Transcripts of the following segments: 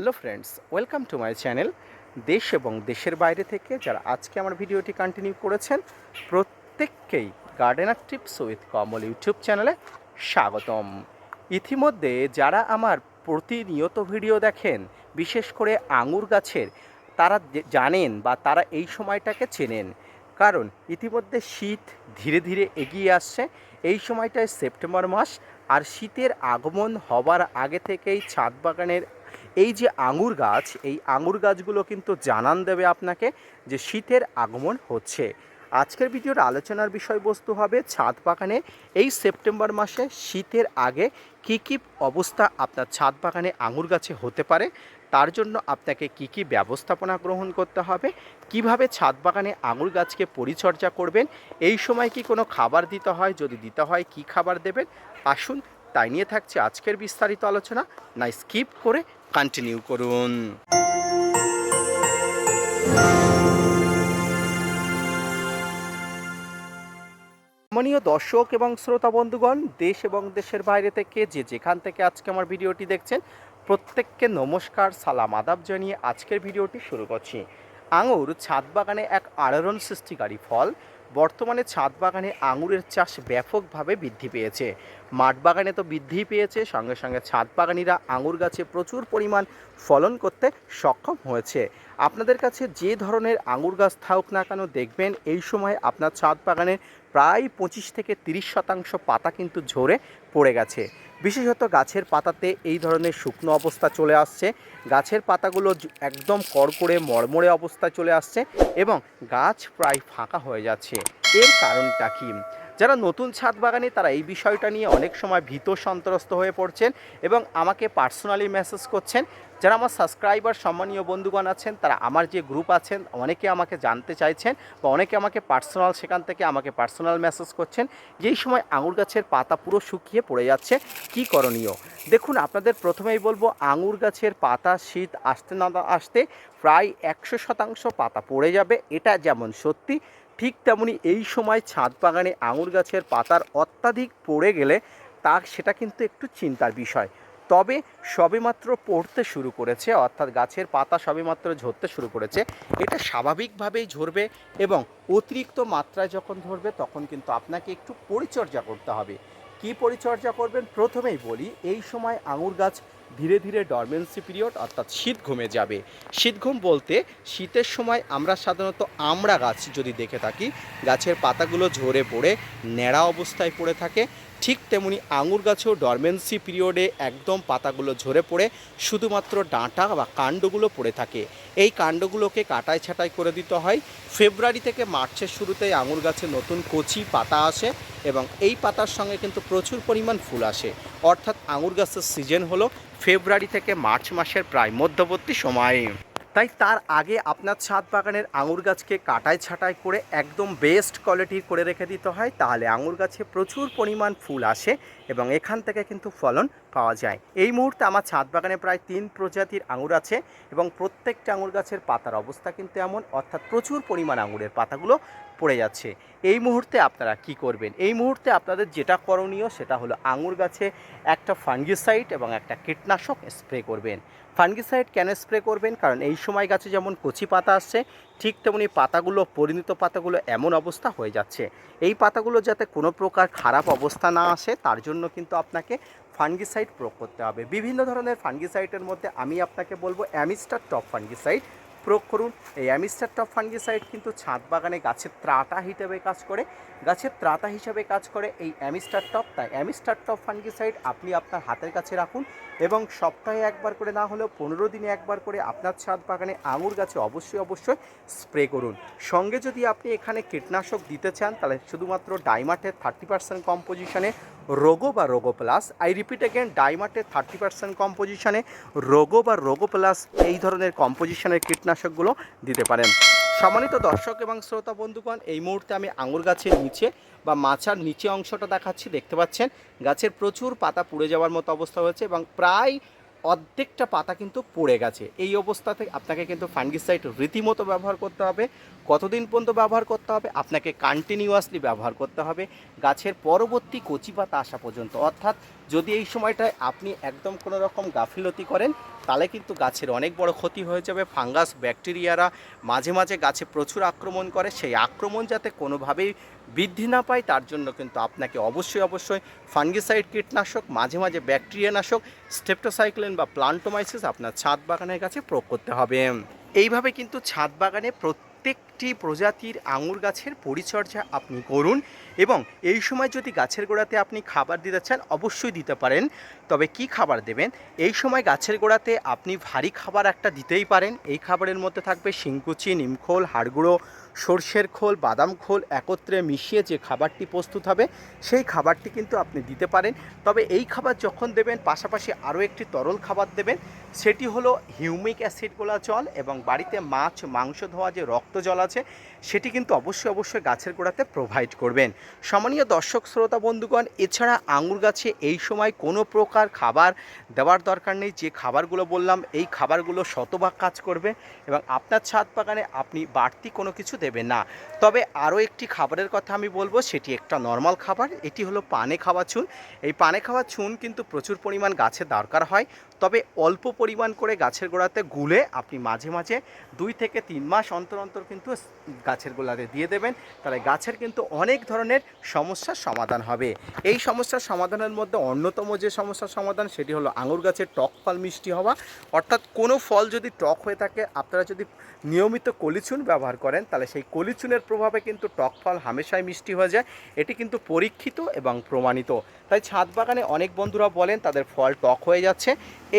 Hello friends, welcome to my channel দেশ এবং দেশের বাইরে থেকে যারা আজকে আমার ভিডিওটি কন্টিনিউ করেছেন, প্রত্যেককেই gardener tips with Kamal YouTube চ্যানেলে স্বাগতম। ইতিমধ্যে যারা আমার প্রতিনিয়ত ভিডিও দেখেন, বিশেষ করে আঙুর গাছের, তারা জানেন বা তারা এই সময়টাকে চেনেন। কারণ ইতিমধ্যে শীত ধীরে ধীরে এগিয়ে আসছে। এই সময়টায় সেপ্টেম্বর মাস আর শীতের আগমন হবার আগে থেকেই ছাদ বাগানের এই যে আঙুর গাছ, এই আঙুর গাছগুলো কিন্তু জানান দেবে আপনাকে যে শীতের আগমন হচ্ছে। আজকের ভিডিওর আলোচনার বিষয়বস্তু হবে ছাদ বাগানে। এই সেপ্টেম্বর মাসে শীতের আগে কি কি অবস্থা আপনার ছাদ বাগানে আঙুর গাছে হতে পারে, তার জন্য আপনাকে কি কি ব্যবস্থাপনা গ্রহণ করতে হবে, কীভাবে ছাদ বাগানে আঙুর গাছকে পরিচর্যা করবেন, এই সময় কি কোনো খাবার দিতে হয়, যদি দিতে হয় কি খাবার দেবেন, আসুন তাই নিয়ে থাকছে আজকের বিস্তারিত আলোচনা। না, স্কিপ করে কন্টিনিউ করুন সম্মানীয় দর্শক এবং শ্রোতা বন্ধুগণ, দেশ এবং দেশের বাইরে থেকে যে যেখান থেকে আজকে আমার ভিডিওটি দেখছেন, প্রত্যেককে নমস্কার, সালাম, আদাব জানিয়ে আজকের ভিডিওটি শুরু করছি। আঙুর ছাদ বাগানে এক আলোড়ন সৃষ্টিকারী ফল বর্তমানে ছাদ বাগানে আঙুরের চাষ ব্যাপকভাবে বৃদ্ধি পেয়েছে। মাঠ বাগানে তো বৃদ্ধি পেয়েছে, সঙ্গে সঙ্গে ছাদ বাগানিরা আঙুর গাছে প্রচুর পরিমাণ ফলন করতে সক্ষম হয়েছে। আপনাদের কাছে যে ধরনের আঙুর গাছ থাকুক না কেন দেখবেন, এই সময় আপনার ছাদ বাগানে প্রায় পঁচিশ থেকে তিরিশ শতাংশ পাতা কিন্তু ঝরে পড়ে গেছে। বিশেষত গাছের পাতাতে এই ধরনের শুকনো অবস্থা চলে আসছে। গাছের পাতাগুলো একদম কড়কড়ে মরমরে অবস্থা চলে আসছে এবং গাছ প্রায় ফাঁকা হয়ে যাচ্ছে। এর কারণটা কি? যারা নতুন ছাদ বাগানে, তারা এই বিষয়টা নিয়ে অনেক সময় ভীত সন্ত্রস্ত হয়ে পড়ছেন এবং আমাকে পার্সোনালি মেসেজ করছেন যারা আমার সাবস্ক্রাইবার সম্মানীয় বন্ধুগণ আছেন, তারা আমার যে গ্রুপ আছেন, অনেকে আমাকে জানতে চাইছেন বা অনেকে আমাকে পার্সোনাল সেখান থেকে আমাকে পার্সোনাল মেসেজ করছেন, যেই সময় আঙুর গাছের পাতা পুরো শুকিয়ে পড়ে যাচ্ছে, কি করণীয়? দেখুন, আপনাদের প্রথমেই বলব, আঙুর গাছের পাতা শীত আসতে না আসতে প্রায় একশো শতাংশ পাতা পড়ে যাবে, এটা যেমন সত্যি, ঠিক তেমনি এই সময় ছাদ বাগানে আঙুর গাছের পাতার অত্যাধিক পড়ে গেলে তা, সেটা কিন্তু একটু চিন্তার বিষয়। তবে সবেমাত্র পড়তে শুরু করেছে, অর্থাৎ গাছের পাতা সবেমাত্র ঝরতে শুরু করেছে, এটা স্বাভাবিকভাবেই ঝরবে এবং অতিরিক্ত মাত্রায় যখন ধরবে তখন কিন্তু আপনাকে একটু পরিচর্যা করতে হবে। কি পরিচর্যা করবেন? প্রথমেই বলি, এই সময় আঙুর গাছ ধীরে ধীরে ডরমেন্সি পিরিয়ড অর্থাৎ শীত ঘুমে যাবে। শীত ঘুম বলতে শীতের সময় আমরা সাধারণত আমরা গাছ যদি দেখে থাকি, গাছের পাতাগুলো ঝরে পড়ে, ন্যাড়া অবস্থায় পড়ে থাকে ঠিক তেমনি আঙুর গাছেও ডরমেন্সি পিরিয়ডে একদম পাতাগুলো ঝরে পড়ে, শুধুমাত্র ডাঁটা বা কাণ্ডগুলো পড়ে থাকে। এই কাণ্ডগুলোকে কাটাই ছাঁটাই করে দিতে হয়। ফেব্রুয়ারি থেকে মার্চের শুরুতেই আঙুর গাছে নতুন কচি পাতা আসে এবং এই পাতার সঙ্গে কিন্তু প্রচুর পরিমাণ ফুল আসে। অর্থাৎ আঙুর গাছের সিজন হলো ফেব্রুয়ারি থেকে মার্চ মাসের প্রায় মধ্যবর্তী সময়ে। তাই তার আগে আপনার ছাদ বাগানের আঙুর গাছকে কাটাই ছাটাই করে একদম বেস্ট কোয়ালিটির করে রেখে দিতে হয়। তাহলে আঙুর গাছে প্রচুর পরিমাণ ফুল আসে এবং এখান থেকে কিন্তু ফলন পাওয়া যায়। এই মুহূর্তে আমার ছাদ বাগানে প্রায় তিন প্রজাতির আঙুর আছে এবং প্রত্যেকটা আঙুর গাছের পাতার অবস্থা কিন্তু এমন, অর্থাৎ প্রচুর পরিমাণ আঙুরের পাতাগুলো পড়ে যাচ্ছে। এই মুহূর্তে আপনারা কি করবেন? এই মুহূর্তে আপনাদের যেটা করণীয় সেটা হলো আঙুর গাছে একটা ফাঙ্গিসাইড এবং একটা কীটনাশক স্প্রে করবেন। ফাঙ্গিসাইড কেন স্প্রে করবেন? কারণ এই সময় গাছে যেমন কচি পাতা আসছে, ঠিক তেমনি পাতাগুলো, পরিণত পাতাগুলো এমন অবস্থা হয়ে যাচ্ছে। এই পাতাগুলো যাতে কোনো প্রকার খারাপ অবস্থা না আসে, তার জন্য কিন্তু আপনাকে ফাঙ্গিসাইড প্রয়োগ করতে হবে। বিভিন্ন ধরনের ফাঙ্গিসাইডের মধ্যে আমি আপনাকে বলব অ্যামিস্টার টপ ফাঙ্গিসাইড প্রয়োগ করুন। এই অ্যামিস্টার টপ ফাঙ্গিসাইড কিন্তু ছাদ বাগানে গাছের ত্রাতা হিসেবে কাজ করে। গাছের ত্রাতা হিসেবে কাজ করে এই অ্যামিস্টার টপ। তাই অ্যামিস্টার টপ ফাঙ্গিসাইড আপনি আপনার হাতের কাছে রাখুন এবং সপ্তাহে একবার করে না হলেও পনেরো দিনে একবার করে আপনার ছাদ বাগানে আঙুর গাছে অবশ্যই অবশ্যই স্প্রে করুন। সঙ্গে যদি আপনি এখানে কীটনাশক দিতে চান, তাহলে শুধুমাত্র ডাইমাটের থার্টি পার্সেন্ট কম্পোজিশনে রোগো বা Rogor plus I repeat again ডাইমার্টের thirty percent কম্পোজিশনে রোগো বা রোগো প্লাস এই ধরনের কম্পোজিশনের কীটনাশকগুলো দিতে পারেন। সম্মানিত দর্শক এবং শ্রোতা বন্ধুগণ, এই মুহূর্তে আমি আঙুর গাছের নিচে বা মাছার নিচে অংশটা দেখাচ্ছি। দেখতে পাচ্ছেন, গাছের প্রচুর পাতা পুড়ে যাওয়ার মতো অবস্থা হয়েছে এবং প্রায় অর্ধেকটা পাতা কিন্তু পড়ে গেছে। এই অবস্থাতে আপনাকে কিন্তু ফাঙ্গিসাইড রীতিমতো ব্যবহার করতে হবে। কতদিন পর্যন্ত ব্যবহার করতে হবে? আপনাকে কন্টিনিউয়াসলি ব্যবহার করতে হবে। গাছের পরবর্তী কচি পাতা আসা পর্যন্ত। অর্থাৎ যদি এই সময়টায় আপনি একদম কোনো রকম গাফিলতি করেন, তাহলে কিন্তু গাছের অনেক বড় ক্ষতি হয়ে যাবে। ফাঙ্গাস, ব্যাকটেরিয়ারা মাঝে মাঝে গাছে প্রচুর আক্রমণ করে। সেই আক্রমণ যাতে কোনোভাবেই বৃদ্ধি না পায়, তার জন্য কিন্তু আপনাকে অবশ্যই অবশ্যই ফাঙ্গিসাইড কীটনাশক, মাঝে মাঝে ব্যাকটেরিয়া নাশক স্টেপটোসাইক্লিন বা প্লান্টোমাইসিস আপনার ছাদ বাগানের কাছে প্রয়োগ করতে হবে। এইভাবে কিন্তু ছাদ বাগানে প্রত্যেকটি প্রজাতির আঙুর গাছের পরিচর্যা আপনি করুন এবং এই সময় যদি গাছের গোড়াতে আপনি খাবার দিতে চান, অবশ্যই দিতে পারেন। তবে কি খাবার দেবেন? এই সময় গাছের গোড়াতে আপনি ভারী খাবার একটা দিতেই পারেন। এই খাবারের মধ্যে থাকবে শিংকুচি, নিমখোল, হাড়গুঁড়ো, সর্ষের খোল, বাদাম খোল একত্রে মিশিয়ে যে খাবারটি প্রস্তুত হবে, সেই খাবারটি কিন্তু আপনি দিতে পারেন। তবে এই খাবার যখন দেবেন, পাশাপাশি আরও একটি তরল খাবার দেবেন, সেটি হলো হিউমিক অ্যাসিড গোলা জল এবং বাড়িতে মাছ, মাংস ধোয়া যে রক্ত জল আছে, সেটি কিন্তু অবশ্যই অবশ্যই গাছের গোড়াতে প্রোভাইড করবেন। সম্মানীয় দর্শক, শ্রোতা, বন্ধুগণ, এছাড়া আঙুর গাছে এই সময় কোনো প্রকার খাবার দেওয়ার দরকার নেই। যে খাবারগুলো বললাম, এই খাবারগুলো শতভাগ কাজ করবে এবং আপনার ছাদ বাগানে আপনি বাড়তি কোনো কিছু দেবেন না। তবে আরও একটি খাবারের কথা আমি বলব, সেটি একটা নর্মাল খাবার, এটি হলো পানে খাওয়া চুন। এই পানে খাওয়া চুন কিন্তু প্রচুর পরিমাণ গাছে দরকার হয়। তবে অল্প পরিমাণ করে গাছের গোড়াতে গুলে আপনি মাঝে মাঝে দুই থেকে তিন মাস অন্তর অন্তর কিন্তু গাছের গোড়াতে দিয়ে দেবেন। তাহলে গাছের কিন্তু অনেক ধরনের সমস্যার সমাধান হবে। এই সমস্যার সমাধানের মধ্যে অন্যতম যে সমস্যার সমাধান সেটি হলো আঙুর গাছের টক ফল মিষ্টি হওয়া। অর্থাৎ কোনো ফল যদি টক হয়ে থাকে, আপনারা যদি নিয়মিত কলিচুন ব্যবহার করেন, তাহলে সেই কলিচুনের প্রভাবে কিন্তু টক ফল হামেশাই মিষ্টি হয়ে যায়। এটি কিন্তু পরীক্ষিত এবং প্রমাণিত। তাই ছাদ বাগানে অনেক বন্ধুরা বলেন, তাদের ফল টক হয়ে যাচ্ছে।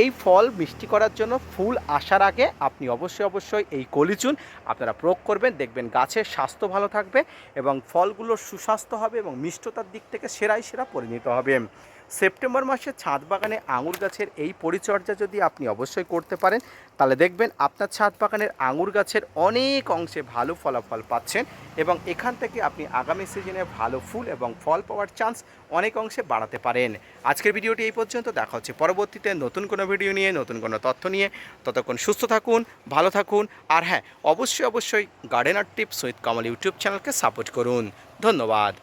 এই ফল মিষ্টি করার জন্য ফুল আসার আগে আপনি অবশ্যই অবশ্যই এই কলিচুন আপনারা প্রয়োগ করবেন, দেখবেন গাছের স্বাস্থ্য ভালো থাকবে এবং ফলগুলো সুস্বাস্থ্য হবে এবং মিষ্টতার দিক থেকে সেরাই সেরা পরিণত হবে। সেপ্টেম্বর মাসে ছাদ বাগানে আঙুর গাছের এই পরিচর্যা যদি আপনি অবশ্যই করতে পারেন, তাহলে দেখবেন আপনার ছাদ বাগানের আঙুর গাছের অনেক অংশে ভালো ফলাফল পাচ্ছেন এবং এখান থেকে আপনি আগামী সিজনে ভালো ফুল এবং ফল পাওয়ার চান্স অনেক অংশে বাড়াতে পারেন। আজকের ভিডিওটি এই পর্যন্ত, দেখা হচ্ছে পরবর্তীতে নতুন কোনো ভিডিও নিয়ে, নতুন কোনো তথ্য নিয়ে। ততক্ষণ সুস্থ থাকুন, ভালো থাকুন, আর হ্যাঁ অবশ্যই অবশ্যই gardener tips with Kamal YouTube চ্যানেলকে সাপোর্ট করুন। ধন্যবাদ।